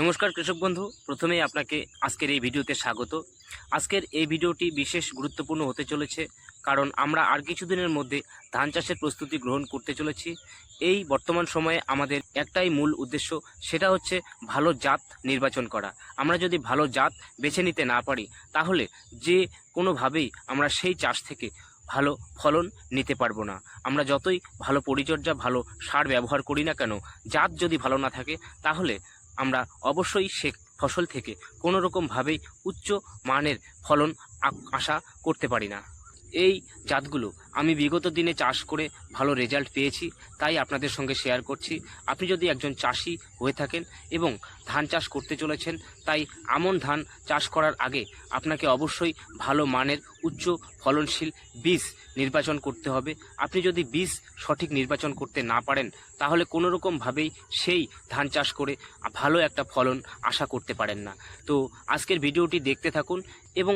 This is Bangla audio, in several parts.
নমস্কার, কৃষক বন্ধু। প্রথমেই আপনাকে আজকের এই ভিডিওতে স্বাগত। আজকের এই ভিডিওটি বিশেষ গুরুত্বপূর্ণ হতে চলেছে কারণ আমরা আর কিছুদিনের মধ্যে ধান চাষের প্রস্তুতি গ্রহণ করতে চলেছি। এই বর্তমান সময়ে আমাদের একটাই মূল উদ্দেশ্য, সেটা হচ্ছে ভালো জাত নির্বাচন করা। আমরা যদি ভালো জাত বেছে নিতে না পারি, তাহলে যে কোনোভাবেই আমরা সেই চাষ থেকে ভালো ফলন নিতে পারব না। আমরা যতই ভালো পরিচর্যা, ভালো সার ব্যবহার করি না কেন, জাত যদি ভালো না থাকে, তাহলে আমরা অবশ্যই সে ফসল থেকে কোনো রকমভাবেই উচ্চ মানের ফলন আশা করতে পারি না। এই জাতগুলো আমি বিগত দিনে চাষ করে ভালো রেজাল্ট পেয়েছি, তাই আপনাদের সঙ্গে শেয়ার করছি। আপনি যদি একজন চাষি হয়ে থাকেন এবং ধান চাষ করতে চলেছেন, তাই আমন ধান চাষ করার আগে আপনাকে অবশ্যই ভালো মানের উচ্চ ফলনশীল বীজ নির্বাচন করতে হবে। আপনি যদি বীজ সঠিক নির্বাচন করতে না পারেন, তাহলে কোনো রকমভাবেই সেই ধান চাষ করে ভালো একটা ফলন আশা করতে পারেন না। তো আজকের ভিডিওটি দেখতে থাকুন। এবং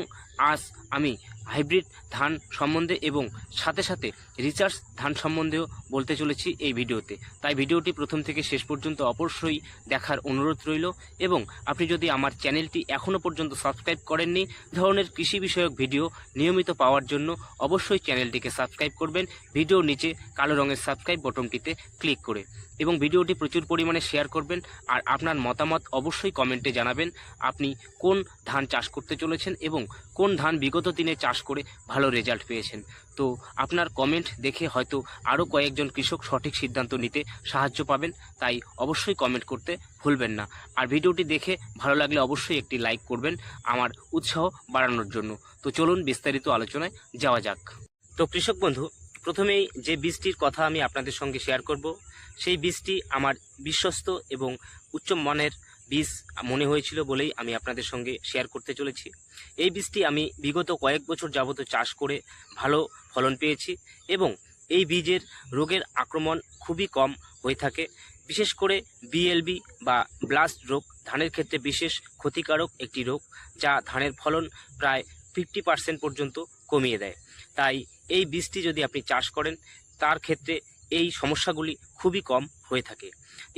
আজ আমি হাইব্রিড ধান সম্বন্ধে এবং সাথে সাথে রিচার্জ ধান সম্বন্ধেও বলতে চলেছি এই ভিডিওতে। তাই ভিডিওটি প্রথম থেকে শেষ পর্যন্ত অবশ্যই দেখার অনুরোধ রইল এবং আপনি যদি আমার চ্যানেলটি এখনও পর্যন্ত সাবস্ক্রাইব করেননি, ধরনের কৃষি বিষয়ক ভিডিও নিয়মিত পাওয়ার জন্য অবশ্যই চ্যানেলটিকে সাবস্ক্রাইব করবেন ভিডিওর নিচে কালো রঙের সাবস্ক্রাইব বটনটিতে ক্লিক করে এবং ভিডিওটি প্রচুর পরিমাণে শেয়ার করবেন আর আপনার মতামত অবশ্যই কমেন্টে জানাবেন, আপনি কোন ধান চাষ করতে চলেছেন এবং কোন ধান বিগত দিনে চাষ করে ভালো রেজাল্ট পেয়েছেন? তো আপনার কমেন্ট দেখে হয়তো আরও কয়েকজন কৃষক সঠিক সিদ্ধান্ত নিতে সাহায্য পাবেন, তাই অবশ্যই কমেন্ট করতে ভুলবেন না। আর ভিডিওটি দেখে ভালো লাগলে অবশ্যই একটি লাইক করবেন, আমার উৎসাহ বাড়ানোর জন্য। তো চলুন বিস্তারিত আলোচনায় যাওয়া যাক। তো কৃষক বন্ধু, প্রথমেই যে বীজটির কথা আমি আপনাদের সঙ্গে শেয়ার করব, সেই বীজটি আমার বিশ্বস্ত এবং উচ্চ মানের বীজ মনে হয়েছিল বলেই আমি আপনাদের সঙ্গে শেয়ার করতে চলেছি। এই বীজটি আমি বিগত কয়েক বছর যাবত চাষ করে ভালো ফলন পেয়েছি এবং এই বীজের রোগের আক্রমণ খুবই কম হয়ে থাকে। বিশেষ করে বিএলবি বা ব্লাস্ট রোগ ধানের ক্ষেত্রে বিশেষ ক্ষতিকারক একটি রোগ যা ধানের ফলন প্রায় ফিফটি পার্সেন্ট পর্যন্ত কমিয়ে দেয়। তাই এই বীজটি যদি আপনি চাষ করেন, তার ক্ষেত্রে এই সমস্যাগুলি খুবই কম হয়ে থাকে।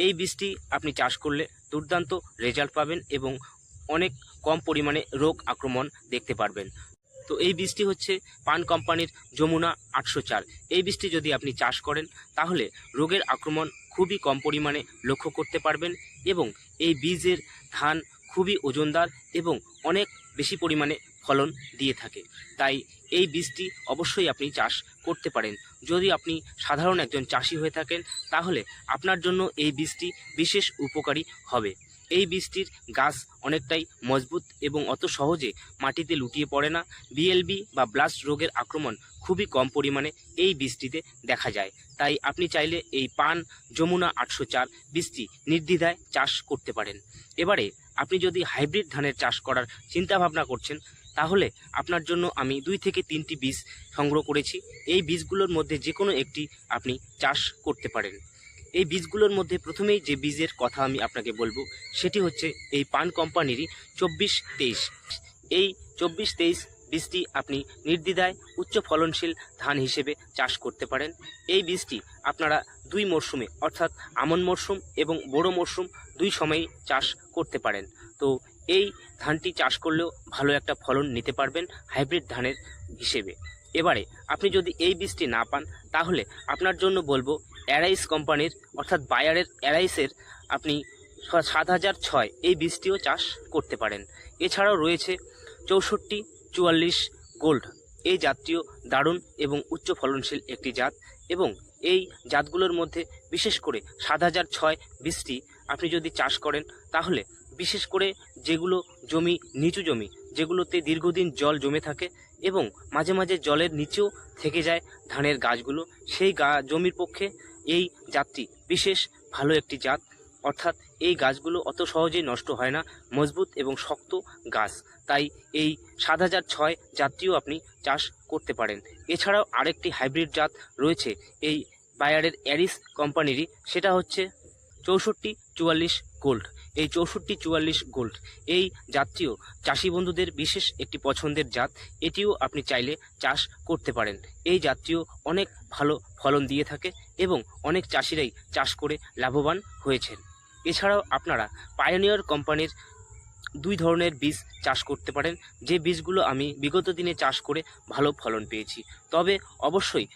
এই বীজটি আপনি চাষ করলে দুর্দান্ত রেজাল্ট পাবেন এবং অনেক কম পরিমাণে রোগ আক্রমণ দেখতে পারবেন। তো এই বীজটি হচ্ছে পান কোম্পানির যমুনা আটশো চার। এই বীজটি যদি আপনি চাষ করেন, তাহলে রোগের আক্রমণ খুবই কম পরিমাণে লক্ষ্য করতে পারবেন এবং এই বীজের ধান খুবই ওজনদার এবং অনেক বেশি পরিমাণে ফলন দিয়ে থাকে। তাই এই বীজটি অবশ্যই আপনি চাষ করতে পারেন। যদি আপনি সাধারণ একজন চাষি হয়ে থাকেন, তাহলে আপনার জন্য এই বীজটি বিশেষ উপকারী হবে। এই বীজটির গাছ অনেকটাই মজবুত এবং অত সহজে মাটিতে লুটিয়ে পড়ে না। বিএলবি বা ব্লাস্ট রোগের আক্রমণ খুবই কম পরিমাণে এই বীজটিতে দেখা যায়। তাই আপনি চাইলে এই পান যমুনা আটশো চার বীজটি নির্দ্বিধায় চাষ করতে পারেন। এবারে আপনি যদি হাইব্রিড ধানের চাষ করার চিন্তাভাবনা করছেন তাহলে আপনার জন্য আমি দুই থেকে তিনটি বীজ সংগ্রহ করেছি। এই বীজগুলোর মধ্যে যে কোনো একটি আপনি চাষ করতে পারেন। এই বীজগুলোর মধ্যে প্রথমেই যে বীজের কথা আমি আপনাকে বলব, সেটি হচ্ছে এই পান কোম্পানিরই চব্বিশ তেইশ। এই চব্বিশ তেইশ বীজটি আপনি নির্দ্বিধায় উচ্চ ফলনশীল ধান হিসেবে চাষ করতে পারেন। এই বীজটি আপনারা দুই মরশুমে, অর্থাৎ আমন মরশুম এবং বড় মরশুম দুই সময়েই চাষ করতে পারেন। তো এই ধানটি চাষ করলেও ভালো একটা ফলন নিতে পারবেন হাইব্রিড ধানের হিসেবে। এবারে আপনি যদি এই বীজটি না পান, তাহলে আপনার জন্য বলব অ্যারাইস কোম্পানির, অর্থাৎ বায়ারের অ্যারাইসের আপনি সাত হাজার ছয় এই বীজটিও চাষ করতে পারেন। এছাড়াও রয়েছে চৌষট্টি চুয়াল্লিশ গোল্ড, এই জাতটিও দারুণ এবং উচ্চ ফলনশীল একটি জাত এবং এই জাতগুলোর মধ্যে বিশেষ করে সাত হাজার ছয় বীজটি আপনি যদি চাষ করেন, তাহলে বিশেষ করে যেগুলো জমি, নিচু জমি, যেগুলোতে দীর্ঘদিন জল জমে থাকে এবং মাঝে মাঝে জলের নিচেও থেকে যায় ধানের গাছগুলো, সেই গা, জমির পক্ষে এই জাতটি বিশেষ ভালো একটি জাত। অর্থাৎ এই গাছগুলো অত সহজেই নষ্ট হয় না, মজবুত এবং শক্ত গাছ। তাই এই সাত হাজার ছয় জাতটিও আপনি চাষ করতে পারেন। এছাড়াও আরেকটি হাইব্রিড জাত রয়েছে, এই বায়ারের অ্যারিস কোম্পানিরই। সেটা হচ্ছে চৌষট্টি চুয়াল্লিশ গোল্ড এই চৌষট্টি চুয়াল্লিশ গোল্ড এই জাতটিও চাষি বন্ধুদের বিশেষ একটি পছন্দের জাত। এটিও আপনি চাইলে চাষ করতে পারেন। এই জাতটিও অনেক ভালো ফলন দিয়ে থাকে এবং অনেক চাষিরাই চাষ করে লাভবান হয়েছেন। এছাড়াও আপনারা পায়োনিয়র কোম্পানির দুই ধরনের বীজ চাষ করতে পারেন। যে বীজগুলো আমি বিগত দিনে চাষ করে ভালো ফলন পেয়েছি। তবে অবশ্যই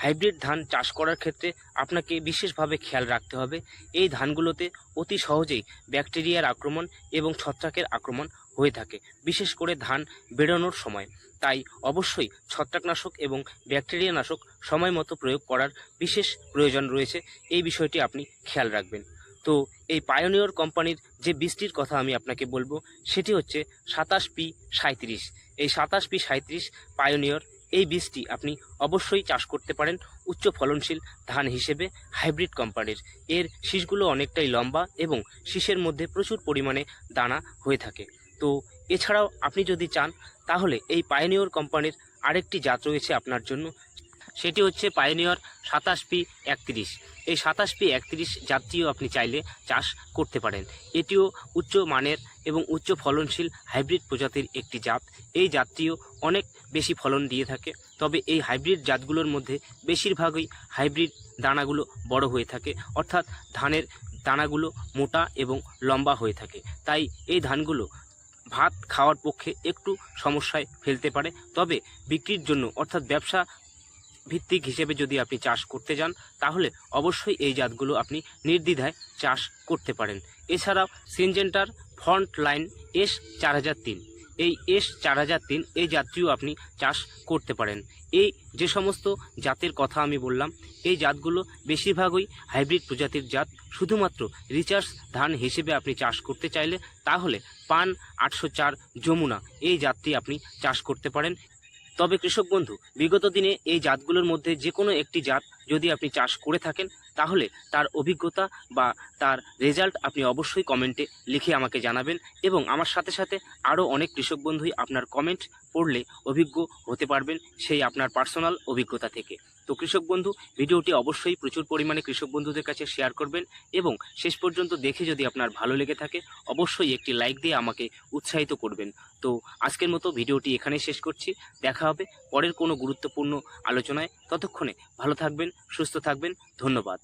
হাইব্রিড ধান চাষ করার ক্ষেত্রে আপনাকে বিশেষভাবে খেয়াল রাখতে হবে। এই ধানগুলোতে অতি সহজেই ব্যাকটেরিয়ার আক্রমণ এবং ছত্রাকের আক্রমণ হয়ে থাকে, বিশেষ করে ধান বেরোনোর সময়। তাই অবশ্যই ছত্রাকনাশক এবং ব্যাকটেরিয়া নাশক সময় মতো প্রয়োগ করার বিশেষ প্রয়োজন রয়েছে। এই বিষয়টি আপনি খেয়াল রাখবেন। তো এই পায়োনিয়র কোম্পানির যে বীজটির কথা আমি আপনাকে বলব, সেটি হচ্ছে সাতাশ পি সাঁত্রিশ এই সাতাশ পি সাঁত্রিশ পায়োনিয়র এই বীজটি আপনি অবশ্যই চাষ করতে পারেন উচ্চ ফলনশীল ধান হিসেবে হাইব্রিড কোম্পানির। এর শীষগুলো অনেকটাই লম্বা এবং শীষের মধ্যে প্রচুর পরিমাণে দানা হয়ে থাকে। তো এছাড়াও আপনি যদি চান, তাহলে এই পায়নিওর কোম্পানির আরেকটি জাত রয়েছে আপনার জন্য সেটি হচ্ছে পায়োনিয়র সাতাশ পি একত্রিশ। এই সাতাশ পি একত্রিশ জাতটিও আপনি চাইলে চাষ করতে পারেন। এটিও উচ্চ মানের এবং উচ্চ ফলনশীল হাইব্রিড প্রজাতির একটি জাত। এই জাতটিও অনেক বেশি ফলন দিয়ে থাকে, তবে এই হাইব্রিড জাতগুলোর মধ্যে বেশিরভাগই হাইব্রিড দানাগুলো বড় হয়ে থাকে, অর্থাৎ ধানের দানাগুলো মোটা এবং লম্বা হয়ে থাকে। তাই এই ধানগুলো ভাত খাওয়ার পক্ষে একটু সমস্যায় ফেলতে পারে, তবে বিক্রির জন্য, অর্থাৎ ব্যবসা ভিত্তিক হিসেবে যদি আপনি চাষ করতে যান, তাহলে অবশ্যই এই জাতগুলো আপনি নির্দ্বিধায় চাষ করতে পারেন। এছাড়াও সিনজেন্টার ফ্রন্ট লাইন এস চার হাজার তিন। এই এস চার হাজার তিন, এই জাতটিও আপনি চাষ করতে পারেন। এই যে সমস্ত জাতের কথা আমি বললাম, এই জাতগুলো বেশিরভাগই হাইব্রিড প্রজাতির জাত। শুধুমাত্র রিচার্জ ধান হিসেবে আপনি চাষ করতে চাইলে, তাহলে পান আটশো চার যমুনা। এই জাতটি আপনি চাষ করতে পারেন। তবে কৃষক বন্ধু, বিগত দিনে এই জাতগুলোর মধ্যে যে কোনো একটি জাত যদি আপনি চাষ করে থাকেন, তাহলে তার অভিজ্ঞতা বা তার রেজাল্ট আপনি অবশ্যই কমেন্টে লিখে আমাকে জানাবেন এবং আমার সাথে সাথে আরও অনেক কৃষক বন্ধুই আপনার কমেন্ট পড়লে অভিজ্ঞ হতে পারবেন সেই আপনার পার্সোনাল অভিজ্ঞতা থেকে। তো কৃষক বন্ধু, ভিডিওটি অবশ্যই প্রচুর পরিমাণে কৃষক বন্ধুদের কাছে শেয়ার করবেন এবং শেষ পর্যন্ত দেখে যদি আপনার ভালো লেগে থাকে, অবশ্যই একটি লাইক দিয়ে আমাকে উৎসাহিত করবেন। তো আজকের মতো ভিডিওটি এখানেই শেষ করছি। দেখা হবে পরের কোনো গুরুত্বপূর্ণ আলোচনায়। ততক্ষণে ভালো থাকবেন, সুস্থ থাকবেন। ধন্যবাদ।